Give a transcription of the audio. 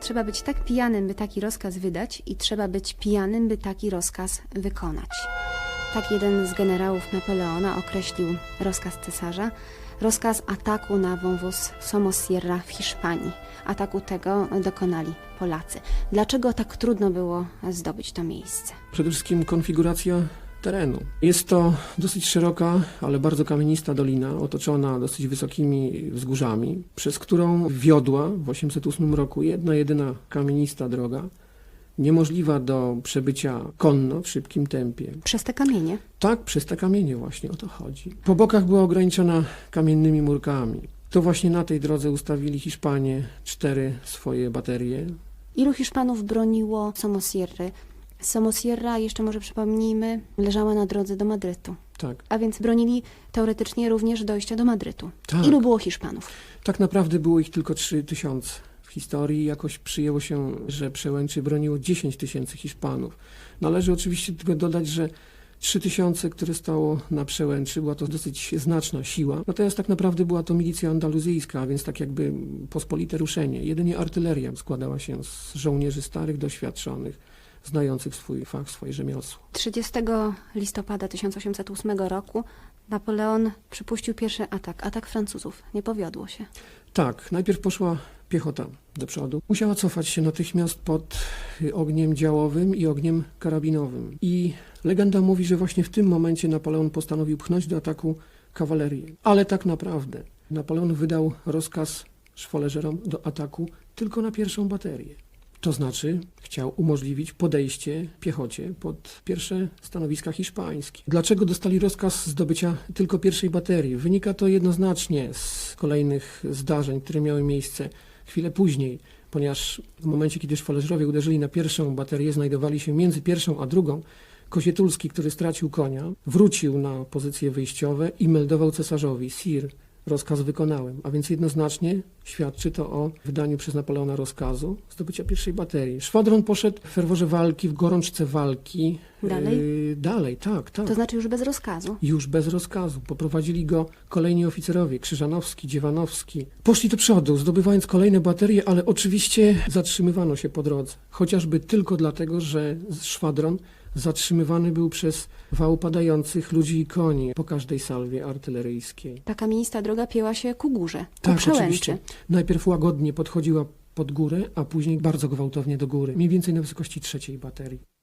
Trzeba być tak pijanym, by taki rozkaz wydać i trzeba być pijanym, by taki rozkaz wykonać. Tak jeden z generałów Napoleona określił rozkaz cesarza, rozkaz ataku na wąwóz Somosierra w Hiszpanii. Ataku tego dokonali Polacy. Dlaczego tak trudno było zdobyć to miejsce? Przede wszystkim konfiguracja terenu. Jest to dosyć szeroka, ale bardzo kamienista dolina, otoczona dosyć wysokimi wzgórzami, przez którą wiodła w 808 roku jedna jedyna kamienista droga, niemożliwa do przebycia konno w szybkim tempie. Przez te kamienie. Tak, przez te kamienie właśnie o to chodzi. Po bokach była ograniczona kamiennymi murkami. To właśnie na tej drodze ustawili Hiszpanie cztery swoje baterie. Ilu Hiszpanów broniło Somosierry? Somosierra, jeszcze może przypomnijmy, leżała na drodze do Madrytu. Tak, A więc bronili teoretycznie również dojścia do Madrytu. tak. Ilu było Hiszpanów? Tak naprawdę było ich tylko 3 tysiące. W historii jakoś przyjęło się, że przełęczy broniło 10 tysięcy Hiszpanów. Należy oczywiście tylko dodać, że 3 tysiące, które stało na przełęczy, była to dosyć znaczna siła. Natomiast tak naprawdę była to milicja andaluzyjska, a więc tak jakby pospolite ruszenie. Jedynie artyleria składała się z żołnierzy starych, doświadczonych, znających swój fach, swoje rzemiosło. 30 listopada 1808 roku Napoleon przypuścił pierwszy atak, atak Francuzów. Nie powiodło się. Tak, najpierw poszła piechota do przodu. Musiała cofać się natychmiast pod ogniem działowym i ogniem karabinowym. I legenda mówi, że właśnie w tym momencie Napoleon postanowił pchnąć do ataku kawalerię. Ale tak naprawdę Napoleon wydał rozkaz szwoleżerom do ataku tylko na pierwszą baterię. To znaczy chciał umożliwić podejście piechocie pod pierwsze stanowiska hiszpańskie. Dlaczego dostali rozkaz zdobycia tylko pierwszej baterii? Wynika to jednoznacznie z kolejnych zdarzeń, które miały miejsce chwilę później, ponieważ w momencie, kiedy szwoleżerowie uderzyli na pierwszą baterię, znajdowali się między pierwszą a drugą. Kosietulski, który stracił konia, wrócił na pozycje wyjściowe i meldował cesarzowi, Sir, rozkaz wykonałem. A więc jednoznacznie świadczy to o wydaniu przez Napoleona rozkazu zdobycia pierwszej baterii. Szwadron poszedł w ferworze walki, w gorączce walki. Dalej? Yy, dalej, tak, tak. To znaczy już bez rozkazu. Już bez rozkazu. Poprowadzili go kolejni oficerowie, Krzyżanowski, Dziewanowski. Poszli do przodu, zdobywając kolejne baterie, ale oczywiście zatrzymywano się po drodze. Chociażby tylko dlatego, że szwadron zatrzymywany był przez wał padających ludzi i koni po każdej salwie artyleryjskiej. Ta kamienista droga pięła się ku górze, ku Tak, przełęczy. oczywiście. Najpierw łagodnie podchodziła pod górę, a później bardzo gwałtownie do góry. Mniej więcej na wysokości trzeciej baterii.